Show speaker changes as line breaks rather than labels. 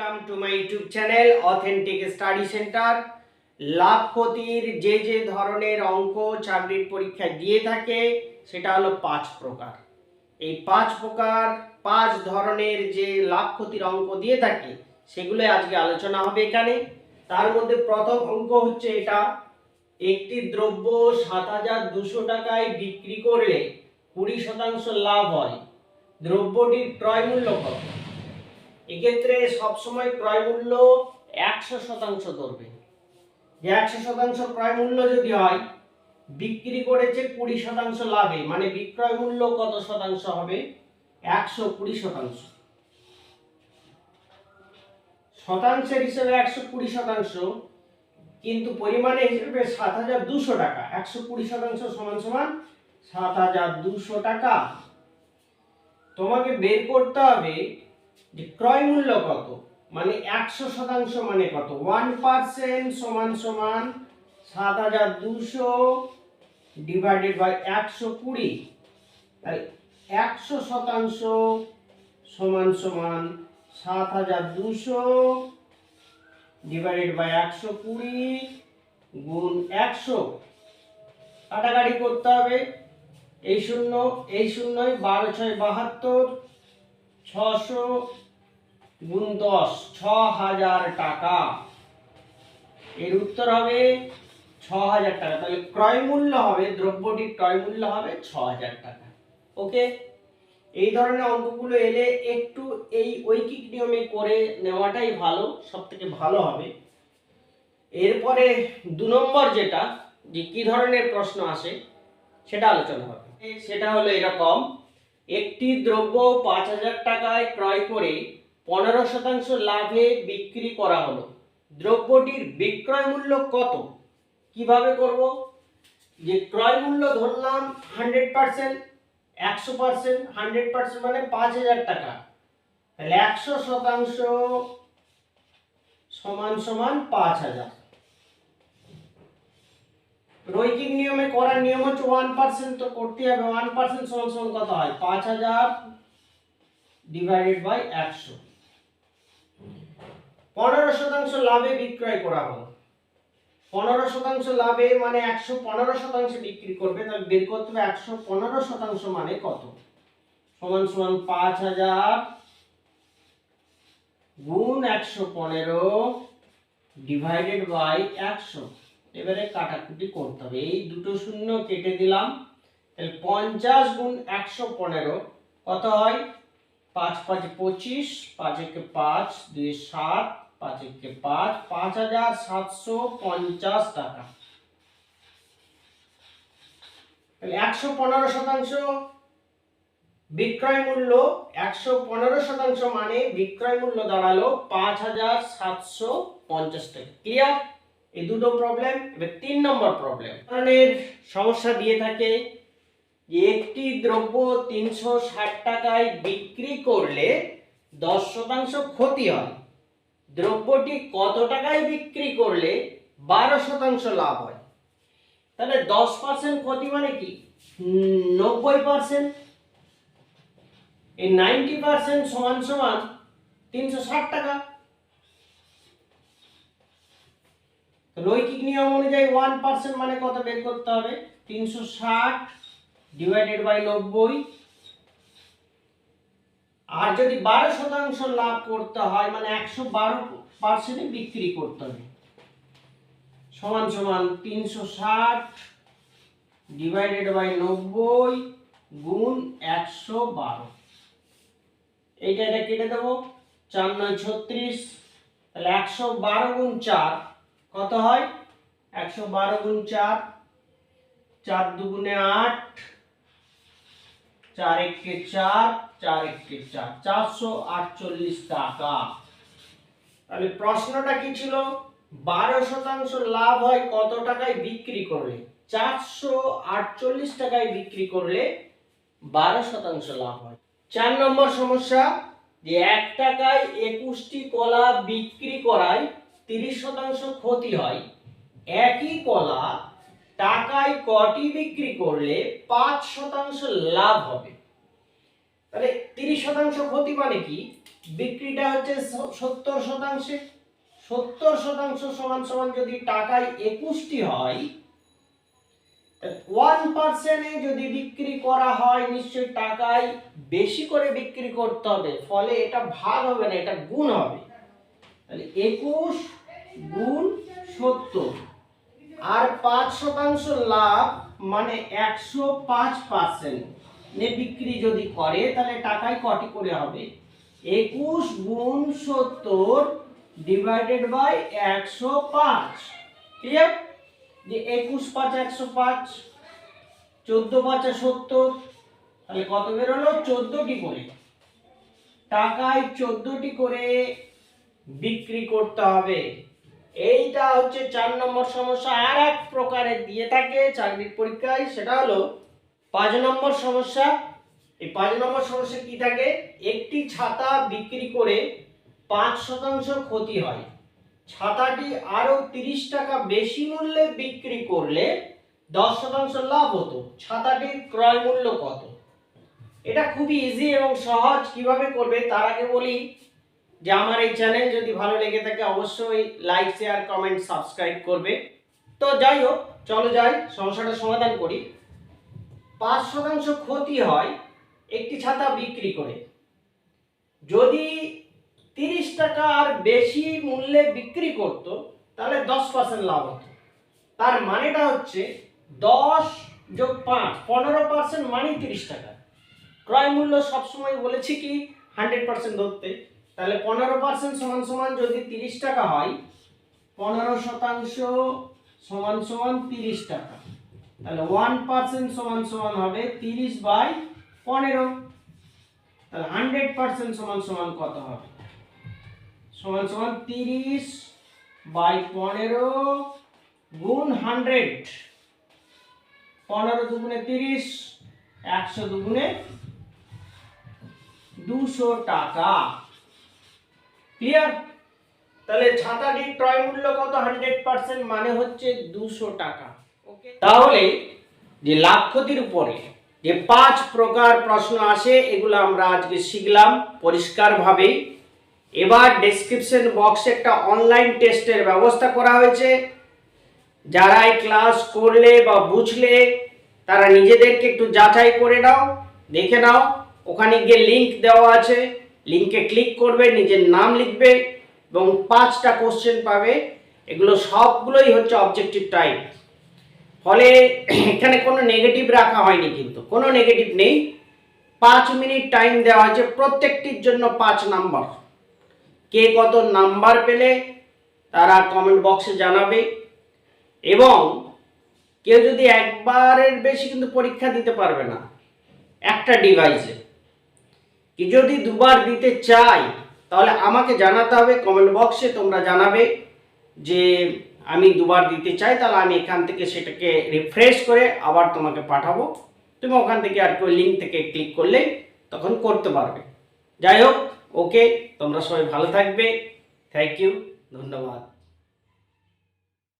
Welcome to my YouTube channel authentic study centre লাভ ক্ষতির যে যে ধরনের অঙ্ক চাকরির পরীক্ষায় দিয়ে থাকে, সেটা হলো পাঁচ প্রকার। এই পাঁচ প্রকার, পাঁচ ধরনের যে লাভ ক্ষতির অঙ্ক দিয়ে থাকে সেগুলো আজকে আলোচনা হবে এখানে। তার মধ্যে প্রথম অঙ্ক হচ্ছে এটা, একটি দ্রব্য সাত হাজার দুশো টাকায় বিক্রি করলে কুড়ি শতাংশ লাভ হয়। দ্রব্যটির ক্রয় মূল্য কত? এক্ষেত্রে সবসময় ক্রয় মূল্য একশো শতাংশ ধরবে। যে একশো শতাংশ ক্রয় মূল্য যদি হয়, বিক্রি করেছে কুড়ি শতাংশ লাভে মানে বিক্রয় মূল্য কত শতাংশ হবে? একশো কুড়ি শতাংশ। শতাংশের হিসেবে একশো কুড়ি শতাংশ, কিন্তু পরিমাণে হিসেবে সাত হাজার দুশো টাকা। একশো কুড়ি শতাংশ সমান সমান সাত হাজার দুশো টাকা। তোমাকে বের করতে হবে যে ক্রয় মূল্য কত? মানে একশো শতাংশ মানে কত? ওয়ান পার্সেন্ট সমান সমান সাত হাজার দুশো ডিভাইডেড বাই একশো কুড়ি। তাহলে একশো শতাংশ সমান সমান সাত হাজার দুশো ডিভাইডেড বাই একশো কুড়ি গুণ একশো। কাটাকাটি করতে হবে। এই শূন্য, এই শূন্যই বারো ছয় বাহাত্তর। ছশো গুণ দশ ছ হাজার টাকা। এর উত্তর হবে ছ হাজার টাকা। তাহলে ক্রয় মূল্য হবে, দ্রব্যটির ক্রয় মূল্য হবে ছ হাজার টাকা। ওকে এই ধরনের অঙ্কগুলো এলে একটু এই ঐকিক নিয়মে করে নেওয়াটাই ভালো সব থেকে ভালো হবে। এরপরে দু নম্বর যেটা, যে কি ধরনের প্রশ্ন আসে, সেটা আলোচনা হবে। সেটা হলো এরকম একটি দ্রব্য পাঁচ হাজার টাকায় ক্রয় করে পনেরো শতাংশ লাভে বিক্রি করা হলো। দ্রব্যটির বিক্রয় মূল্য কত? কীভাবে করব? যে ক্রয় মূল্য ধরলাম হান্ড্রেড পার্সেন্ট, একশো পার্সেন্ট, হান্ড্রেড পার্সেন্ট মানে পাঁচ হাজার টাকা। তাহলে একশো শতাংশ সমান সমান পাঁচ হাজার। রৈখিক নিয়মে করার নিয়ম হচ্ছে ওয়ান পার্সেন্ট তো করতে হবে। ওয়ান পার্সেন্ট সমান সমান কত হয়? পাঁচ হাজার ডিভাইডেড বাই একশো। পনেরো শতাংশ লাভে বিক্রয় করা হলো। পনেরো শতাংশ লাভে মানে একশো পনেরো শতাংশ বিক্রি করবে, তাহলে বের করতে হবে একশো পনেরো শতাংশ মানে কত? সমান সমান পাঁচ হাজার গুণ একশো পনেরো ডিভাইডেড বাই একশো। এবারে কাটাকুটি করতে হবে। এই দুটো শূন্য কেটে দিলাম। তাহলে পঞ্চাশ গুণ একশো পনেরো, কত হয়? পাঁচ পাঁচ, পঁচিশ, পাঁচ একে পাঁচ, দুই, সাত, পাঁচ একে পাঁচ পাঁচ হাজার সাতশো পঞ্চাশ টাকা। তাহলে একশো পনেরো শতাংশ বিক্রয় মূল্য, একশো পনেরো শতাংশ মানে বিক্রয় মূল্য দাঁড়াল পাঁচ হাজার সাতশো পঞ্চাশ টাকা। ক্লিয়ার এই দুটো প্রবলেম এবার তিন নম্বর প্রবলেম ধরনের সমস্যা দিয়ে থাকে একটি দ্রব্য তিনশো ষাট টাকায় বিক্রি করলে দশ শতাংশ ক্ষতি হয়। দ্রব্যটি কত টাকায় বিক্রি করলে বারো শতাংশ লাভ হয়? তাহলে দশ পার্সেন্ট ক্ষতি মানে কি? নব্বই পার্সেন্ট এই নাইনটি পার্সেন্ট সমান সমান তিনশো ষাট টাকা। রৈখিক নিয়ম অনুযায়ী ওয়ান পার্সেন্ট মানে কত বের করতে হবে? তিনশো ষাট ডিভাইডেড বাই নব্বই। আর যদি বারো শতাংশ লাভ করতে হয় মানে একশো বারো পার্সেন্টে বিক্রি করতে হবে। সমান সমান তিনশো ষাট ডিভাইডেড বাই নব্বই গুণ একশো বারো। এইটা এটা কেটে দেবো। চার নয় ছত্রিশ, তাহলে একশো বারো গুণ চার কত হয়? একশো বারো গুণ চার চার দুগুণে আট, চার একে চার চার একে চার, চারশো আটচল্লিশ টাকা। তাহলে প্রশ্নটা কি ছিল? বারো শতাংশ লাভ হয় কত টাকায় বিক্রি করলে? চারশো আটচল্লিশ টাকায় বিক্রি করলে বারো শতাংশ লাভ হয়। চার নম্বর সমস্যা, যে এক টাকায় একুশটি কলা বিক্রি করায় তিরিশ শতাংশ ক্ষতি হয়। একই কলা টাকায় কটি বিক্রি করলে পাঁচ শতাংশ লাভ হবে। তাহলে তিরিশ শতাংশ ক্ষতি মানে কি? বিক্রিটা হচ্ছে সত্তর শতাংশে। সত্তর শতাংশ সমান সমান যদি টাকায় একুশটি হয় ওয়ান পার্সেন্টে যদি বিক্রি করা হয়, নিশ্চয়ই টাকায় বেশি করে বিক্রি করতে হবে। ফলে এটা ভাগ হবে না, এটা গুণ হবে। তাহলে একুশ গুণ সত্তর আর পাঁচ শতাংশ লাভ মানে একশো পাঁচ পার্সেন্ট। বিক্রি যদি করে, তাহলে টাকায় কটি করে হবে? একুশ গুণ সত্তর ডিভাইডেড বাই একশো পাঁচ। ক্লিয়ার যে একুশ পাঁচ একশো পাঁচ, চোদ্দ পাঁচে সত্তর, তাহলে কত বেরোলো? চোদ্দোটি করে। টাকায় চোদ্দোটি করে বিক্রি করতে হবে। এইটা হচ্ছে চার নম্বর সমস্যা। আর এক প্রকারে দিয়ে থাকে চাকরির পরীক্ষায়, সেটা হলো পাঁচ নম্বর সমস্যা। এই পাঁচ নম্বর সমস্যা কি থাকে? একটি ছাতা বিক্রি করে পাঁচ শতাংশ ক্ষতি হয়। ছাতাটি আরও তিরিশ টাকা বেশি মূল্যে বিক্রি করলে দশ শতাংশ লাভ হতো। ছাতাটির ক্রয় মূল্য কত? এটা খুবই ইজি এবং সহজ। কীভাবে করবে? তার আগে বলি যে আমার এই চ্যানেল যদি ভালো লেগে থাকে অবশ্যই লাইক শেয়ার কমেন্ট সাবস্ক্রাইব করবে। তো যাই হোক, চলো যাই সমস্যাটা সমাধান করি। পাঁচ শতাংশ ক্ষতি হয় একটি ছাতা বিক্রি করে। যদি তিরিশ টাকা আর বেশি মূল্যে বিক্রি করত, তাহলে দশ পার্সেন্ট লাভ হতো। তার মানেটা হচ্ছে দশ যোগ পাঁচ, পনেরো পার্সেন্ট মানেই তিরিশ টাকা। ক্রয় মূল্য সবসময় বলেছি কি হান্ড্রেড পার্সেন্ট ধরতে। তাহলে পনেরো পার্সেন্ট সমান সমান যদি তিরিশ টাকা হয়, পনেরো শতাংশ সমান সমান তিরিশ টাকা। তাহলে ওয়ান পার্সেন্ট সমান সমান হবে তিরিশ বাই পনেরো। তাহলে হান্ড্রেড পার্সেন্ট সমান সমান কত হবে? সমান সমান তিরিশ বাই পনেরো গুণ হান্ড্রেড পনেরো দুগুণে তিরিশ, একশো দুগুণে দুশো টাকা। ক্লিয়ার তাহলে ছাতাটির ক্রয় মূল্য কত? হান্ড্রেড পার্সেন্ট মানে হচ্ছে দুশো টাকা। ওকে তাহলে যে লাভ ক্ষতির উপরে যে পাঁচ প্রকার প্রশ্ন আসে এগুলো আমরা আজকে শিখলাম পরিষ্কারভাবে। এবার ডেসক্রিপশন বক্সে একটা অনলাইন টেস্টের ব্যবস্থা করা হয়েছে। যারা এই ক্লাস করলে বা বুঝলে তারা নিজেদেরকে একটু যাচাই করে নাও দেখে নাও। ওখানে গিয়ে লিংক দেওয়া আছে। লিংকে ক্লিক করবে, নিজের নাম লিখবে এবং পাঁচটা কোশ্চেন পাবে। এগুলো সবগুলোই হচ্ছে অবজেক্টিভ টাইপ ফলে এখানে কোনো নেগেটিভ রাখা হয়নি কিন্তু। কোনো নেগেটিভ নেই। পাঁচ মিনিট টাইম দেওয়া হয়েছে প্রত্যেকটির জন্য পাঁচ নাম্বার কে কত নাম্বার পেলে তারা কমেন্ট বক্সে জানাবে। এবং কেউ যদি একবারের বেশি কিন্তু পরীক্ষা দিতে পারবে না। একটা ডিভাইসে যদি দুবার দিতে চাই, তাহলে আমাকে জানাতে হবে কমেন্ট বক্সে তোমরা জানাবে যে আমি দুবার দিতে চাই, তাহলে আমি এখান থেকে সেটাকে রিফ্রেশ করে আবার তোমাকে পাঠাবো। তুমি ওখান থেকে আর কেউ লিঙ্ক থেকে ক্লিক করলে তখন করতে পারবে। যাই হোক ওকে তোমরা সবাই ভালো থাকবে। থ্যাংক ইউ ধন্যবাদ।